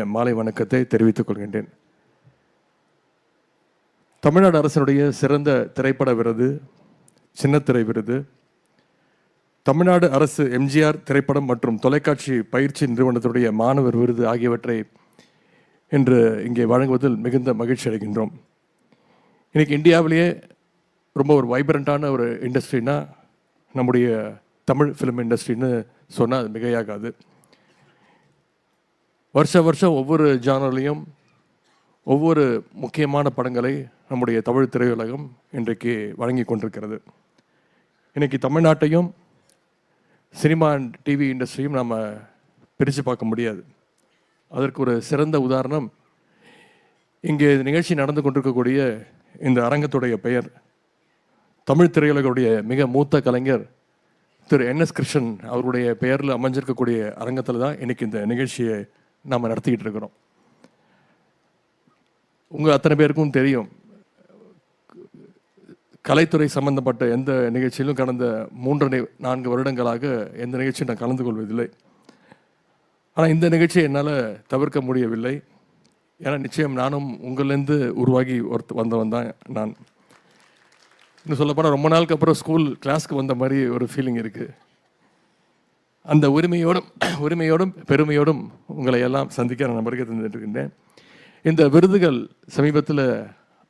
என் மாலை வணக்கத்தை தெரிவித்துக் கொள்கின்றேன். தமிழ்நாடு அரசனுடைய சிறந்த திரைப்பட விருது சின்னத்திரை விருது தமிழ்நாடு அரசு எம்ஜிஆர் திரைப்படம் மற்றும் தொலைக்காட்சி பயிற்சி நிறுவனத்துடைய மாணவர் விருது ஆகியவற்றை இன்று இங்கே வழங்குவதில் மிகுந்த மகிழ்ச்சி அடைகின்றோம். இன்றைக்கு இந்தியாவிலேயே ரொம்ப ஒரு வைப்ரண்ட்டான ஒரு இண்டஸ்ட்ரினா நம்முடைய தமிழ் ஃபிலிம் இண்டஸ்ட்ரின்னு சொன்னால் அது மிகையாகாது. வருஷ வருஷம் ஒவ்வொரு ஜானர்லேயும் ஒவ்வொரு முக்கியமான படங்களை நம்முடைய தமிழ் திரையுலகம் இன்றைக்கு வழங்கி கொண்டிருக்கிறது. இன்றைக்கி தமிழ்நாட்டையும் சினிமா டிவி இண்டஸ்ட்ரியும் நம்ம பிரித்து பார்க்க முடியாது. அதற்கு ஒரு சிறந்த உதாரணம் இங்கே நிகழ்ச்சி நடந்து கொண்டிருக்கக்கூடிய இந்த அரங்கத்துடைய பெயர் தமிழ் திரையுலகுடைய மிக மூத்த கலைஞர் திரு என் எஸ் கிருஷ்ணன் அவருடைய பெயரில் அமைஞ்சிருக்கக்கூடிய அரங்கத்தில் தான் இன்றைக்கி இந்த நிகழ்ச்சியை நாம் நடத்திக்கிட்டு இருக்கிறோம். உங்கள் அத்தனை பேருக்கும் தெரியும் கலைத்துறை சம்பந்தப்பட்ட எந்த நிகழ்ச்சியிலும் கடந்த மூன்றரை நான்கு வருடங்களாக எந்த நிகழ்ச்சியும் நான் கலந்து கொள்வதில்லை. ஆனால் இந்த நிகழ்ச்சியை என்னால் தவிர்க்க முடியவில்லை. ஏன்னா நிச்சயம் நானும் உங்களிலேருந்து உருவாகி ஒருத்த வந்தவன் தான் நான். இன்னும் சொல்லப்போனால் ரொம்ப நாளுக்கு அப்புறம் ஸ்கூல் கிளாஸ்க்கு வந்த மாதிரி ஒரு ஃபீலிங் இருக்குது அந்த உரிமையோடும் உரிமையோடும் பெருமையோடும் உங்களை எல்லாம் சந்திக்க நான் வருகை தந்துட்டுருக்கின்றேன் இந்த விருதுகள் சமீபத்தில்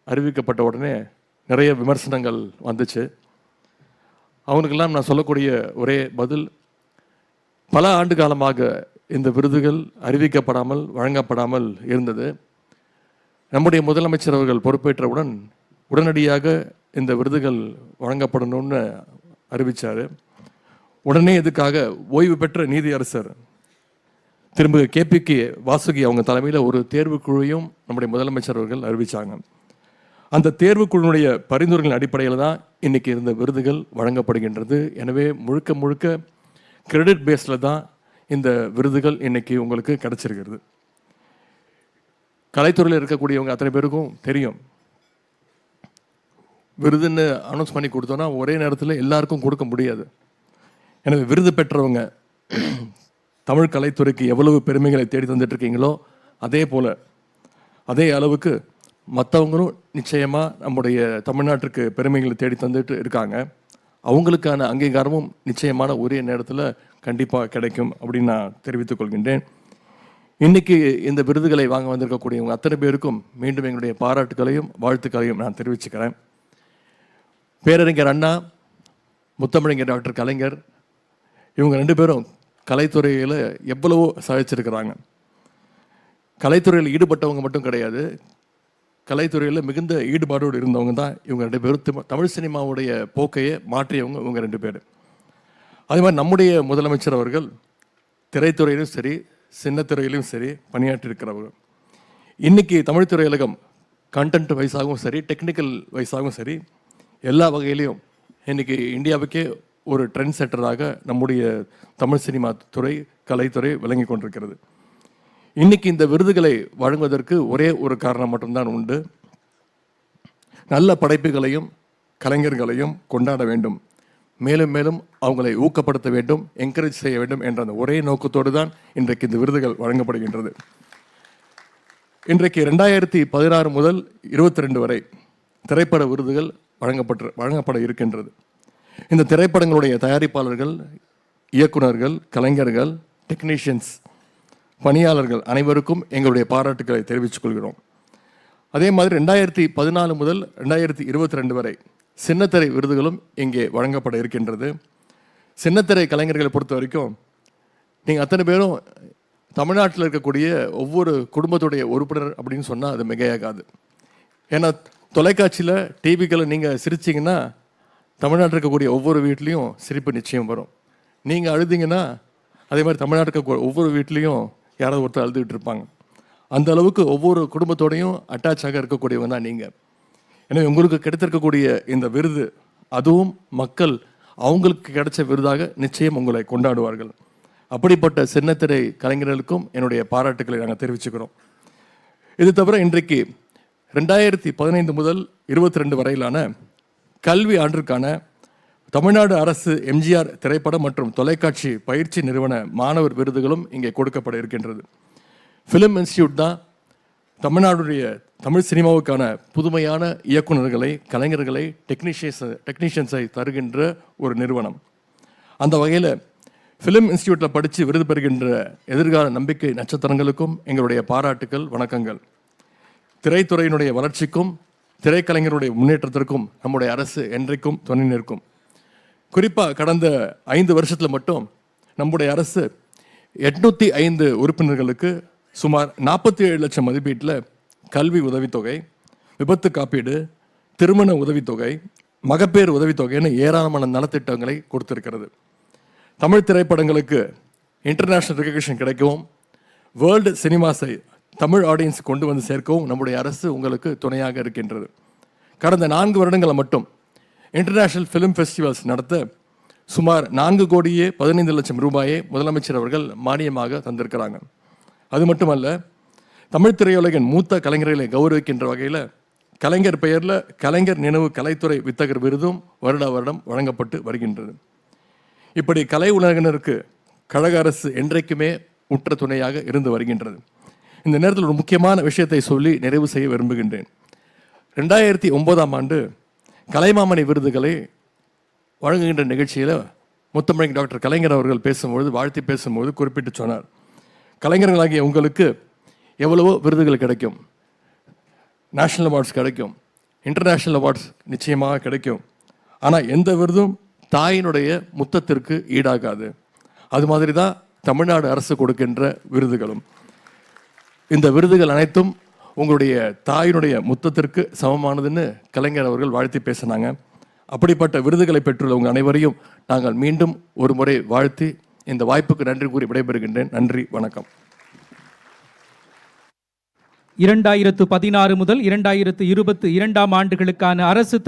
அறிவிக்கப்பட்ட உடனே நிறைய விமர்சனங்கள் வந்துச்சு. அவனுக்கெல்லாம் நான் சொல்லக்கூடிய ஒரே பதில் பல ஆண்டு காலமாக இந்த விருதுகள் அறிவிக்கப்படாமல் வழங்கப்படாமல் இருந்தது. நம்முடைய முதலமைச்சர் அவர்கள் பொறுப்பேற்றவுடன் உடனடியாக இந்த விருதுகள் வழங்கப்படணும்னு அறிவித்தார் உடனே இதுக்காக ஓய்வு பெற்ற நீதியரசர்? திரும்ப கேபிகே வாசுகி அவங்க தலைமையில் ஒரு தேர்வுக்குழுவையும் நம்முடைய முதலமைச்சர் அவர்கள் அறிவித்தாங்க அந்த தேர்வுக்குழுனுடைய பரிந்துரைகளின் அடிப்படையில் தான் இன்றைக்கி இருந்த விருதுகள் வழங்கப்படுகின்றது. எனவே முழுக்க முழுக்க கிரெடிட் பேஸில் தான் இந்த விருதுகள் இன்றைக்கி உங்களுக்கு கிடச்சிருக்கிறது. கலைத்துறையில் இருக்கக்கூடியவங்க அத்தனை பேருக்கும் தெரியும். விருதுன்னு அனௌன்ஸ் பண்ணி கொடுத்தோன்னா ஒரே நேரத்தில் எல்லாருக்கும் கொடுக்க முடியாது. எனவே விருது பெற்றவங்க தமிழ் கலைத்துறைக்கு எவ்வளவு பெருமைகளை தேடி தந்துட்டுருக்கீங்களோ அதே போல் அதே அளவுக்கு மற்றவங்களும் நிச்சயமாக நம்முடைய தமிழ்நாட்டிற்கு பெருமைகளை தேடி தந்துட்டு இருக்காங்க. அவங்களுக்கான அங்கீகாரமும் நிச்சயமான ஒரே நேரத்தில் கண்டிப்பாக கிடைக்கும் அப்படின்னு நான் தெரிவித்துக் கொள்கின்றேன். இன்னைக்கு இந்த விருதுகளை வாங்க வந்திருக்கக்கூடியவங்க அத்தனை பேருக்கும் மீண்டும் எங்களுடைய பாராட்டுகளையும் வாழ்த்துக்களையும் நான் தெரிவிச்சுக்கிறேன். பேரறிஞர் அண்ணா முத்தமிழங்கர் டாக்டர் கலைஞர் இவங்க ரெண்டு பேரும் கலைத்துறையில் எவ்வளவோ சாதிச்சிருக்கிறாங்க. கலைத்துறையில் ஈடுபட்டவங்க மட்டும் கிடையாது. கலைத்துறையில் மிகுந்த ஈடுபாடோடு இருந்தவங்க தான் இவங்க ரெண்டு பேரும். தமிழ் சினிமாவுடைய போக்கையே மாற்றியவங்க இவங்க ரெண்டு பேர். அதே மாதிரி நம்முடைய முதலமைச்சர் அவர்கள் திரைத்துறையிலும் சரி சின்னத்துறையிலும் சரி பணியாற்றிருக்கிறவர்கள் இன்னைக்கு தமிழ் திரையுலகம் கண்டென்ட் வைஸாகவும் சரி டெக்னிக்கல் வைஸாகவும் சரி எல்லா வகையிலையும் இன்னைக்கு இந்தியாவுக்கே ஒரு ட்ரெண்ட் செட்டராக நம்முடைய தமிழ் சினிமா துறை கலைத்துறை விளங்கி கொண்டிருக்கிறது. இன்னைக்கு இந்த விருதுகளை வழங்குவதற்கு ஒரே ஒரு காரணம் மட்டும்தான் உண்டு. நல்ல படைப்புகளையும் கலைஞர்களையும் கொண்டாட வேண்டும். மேலும் மேலும் அவங்களை ஊக்கப்படுத்த வேண்டும் என்கரேஜ் செய்ய வேண்டும் என்ற அந்த ஒரே நோக்கத்தோடு தான் இன்றைக்கு இந்த விருதுகள் வழங்கப்படுகின்றது. இன்றைக்கு ரெண்டாயிரத்தி பதினாறு முதல் இருபத்தி ரெண்டு வரை திரைப்பட விருதுகள் வழங்கப்பட்டு வழங்கப்பட இருக்கின்றது. இந்த திரைப்படங்களுடைய தயாரிப்பாளர்கள் இயக்குனர்கள் கலைஞர்கள் டெக்னீஷியன்ஸ் பணியாளர்கள் அனைவருக்கும் எங்களுடைய பாராட்டுக்களை தெரிவித்துக் கொள்கிறோம். அதே மாதிரி ரெண்டாயிரத்தி பதினாலு முதல் ரெண்டாயிரத்தி இருபத்தி ரெண்டு வரை சின்னத்திரை விருதுகளும் இங்கே வழங்கப்பட இருக்கின்றது. சின்னத்திரை கலைஞர்களை பொறுத்த வரைக்கும் நீங்கள் அத்தனை பேரும் தமிழ்நாட்டில் இருக்கக்கூடிய ஒவ்வொரு குடும்பத்துடைய உறுப்பினர் அப்படின்னு சொன்னால் அது மிகையாகாது. ஏன்னா தொலைக்காட்சியில் டிவிக்களை நீங்கள் சிரிச்சிங்கன்னா தமிழ்நாட்டில் இருக்கக்கூடிய ஒவ்வொரு வீட்லேயும் சிரிப்பு நிச்சயம் வரும். நீங்கள் அழுதிங்கன்னா அதே மாதிரி தமிழ்நாட்டுக்கு இருக்க ஒவ்வொரு வீட்லேயும் யாராவது ஒருத்தர் அழுதுகிட்டு இருப்பாங்க. அந்த அளவுக்கு ஒவ்வொரு குடும்பத்தோடையும் அட்டாச் ஆக இருக்கக்கூடியவங்க தான் நீங்கள் எனவே உங்களுக்கு கிடைத்திருக்கக்கூடிய இந்த விருது அதுவும் மக்கள் அவங்களுக்கு கிடைச்ச விருதாக நிச்சயம் உங்களை கொண்டாடுவார்கள். அப்படிப்பட்ட சின்னத்திரை கலைஞர்களுக்கும் என்னுடைய பாராட்டுக்களை நாங்கள் தெரிவிச்சுக்கிறோம். இது தவிர இன்றைக்கு ரெண்டாயிரத்தி பதினைந்து முதல் இருபத்தி ரெண்டு வரையிலான கல்வி ஆண்டிற்கான தமிழ்நாடு அரசு எம்ஜிஆர் திரைப்படம் மற்றும் தொலைக்காட்சி பயிற்சி நிறுவன மாணவர் விருதுகளும் இங்கே கொடுக்கப்பட இருக்கின்றது. ஃபிலிம் இன்ஸ்டியூட் தான் தமிழ்நாடுடைய தமிழ் சினிமாவுக்கான புதுமையான இயக்குனர்களை கலைஞர்களை டெக்னீஷியன்ஸ் டெக்னீஷியன்ஸை தருகின்ற ஒரு நிறுவனம். அந்த வகையில் ஃபிலிம் இன்ஸ்டியூட்டில் படித்து விருது பெறுகின்ற எதிர்கால நம்பிக்கை நட்சத்திரங்களுக்கும் எங்களுடைய பாராட்டுக்கள் வணக்கங்கள். திரைத்துறையினுடைய வளர்ச்சிக்கும் திரைக்கலைஞருடைய முன்னேற்றத்திற்கும் நம்முடைய அரசு என்றைக்கும் துணை நிற்கும். குறிப்பாக கடந்த ஐந்து வருஷத்தில் மட்டும் நம்முடைய அரசு எட்நூற்றி ஐந்து உறுப்பினர்களுக்கு சுமார் நாற்பத்தி ஏழு லட்சம் மதிப்பீட்டில் கல்வி உதவித்தொகை விபத்து காப்பீடு திருமண உதவித்தொகை மகப்பேறு உதவித்தொகைன்னு ஏராளமான நலத்திட்டங்களை கொடுத்திருக்கிறது. தமிழ் திரைப்படங்களுக்கு இன்டர்நேஷ்னல் ரெகக்னிஷன் கிடைக்கவும் வேர்ல்டு சினிமாஸை தமிழ் ஆடியன்ஸ் கொண்டு வந்து சேர்க்கவும் நம்முடைய அரசு உங்களுக்கு துணையாக இருக்கின்றது. கடந்த நான்கு வருடங்களை மட்டும் இன்டர்நேஷ்னல் ஃபிலிம் ஃபெஸ்டிவல்ஸ் நடத்த சுமார் நான்கு கோடியே பதினைந்து லட்சம் ரூபாயை முதலமைச்சர் அவர்கள் மானியமாக தந்திருக்கிறாங்க. அது மட்டுமல்ல தமிழ் திரையுலகின் மூத்த கலைஞர்களை கௌரவிக்கின்ற வகையில் கலைஞர் பெயரில் கலைஞர் நினைவு கலைத்துறை வித்தகர் விருதும் வருட வருடம் வழங்கப்பட்டு வருகின்றது. இப்படி கலை உலகினருக்கு கழக அரசு என்றைக்குமே உற்ற துணையாக இருந்து வருகின்றது. இந்த நேரத்தில் ஒரு முக்கியமான விஷயத்தை சொல்லி நிறைவு செய்ய விரும்புகின்றேன். ரெண்டாயிரத்தி ஒன்பதாம் ஆண்டு கலைமாமணி விருதுகளை வழங்குகின்ற நிகழ்ச்சியில் முத்தமிழ் டாக்டர் கலைஞர் அவர்கள் பேசும்பொழுது வாழ்த்தி பேசும்போது குறிப்பிட்டு சொன்னார். கலைஞர்களாகிய உங்களுக்கு எவ்வளவோ விருதுகள் கிடைக்கும். நேஷ்னல் அவார்ட்ஸ் கிடைக்கும். இன்டர்நேஷ்னல் அவார்ட்ஸ் நிச்சயமாக கிடைக்கும். ஆனால் எந்த விருதும் தாயினுடைய முத்தத்திற்கு ஈடாகாது. அது மாதிரி தான் தமிழ்நாடு அரசு கொடுக்கின்ற விருதுகளும். இந்த விருதுகள் அனைத்தும் உங்களுடைய தாயினுடைய முத்தத்திற்கு சமமானதுன்னு கலைஞர் அவர்கள் வாழ்த்தி பேசினாங்க. அப்படிப்பட்ட விருதுகளை பெற்றுள்ள உங்கள் அனைவரையும் நாங்கள் மீண்டும் ஒரு முறை வாழ்த்தி இந்த வாய்ப்புக்கு நன்றி கூறி விடைபெறுகின்றேன். நன்றி வணக்கம். இரண்டாயிரத்து பதினாறு முதல் இரண்டாயிரத்து இருபத்தி இரண்டாம் ஆண்டுகளுக்கான அரசு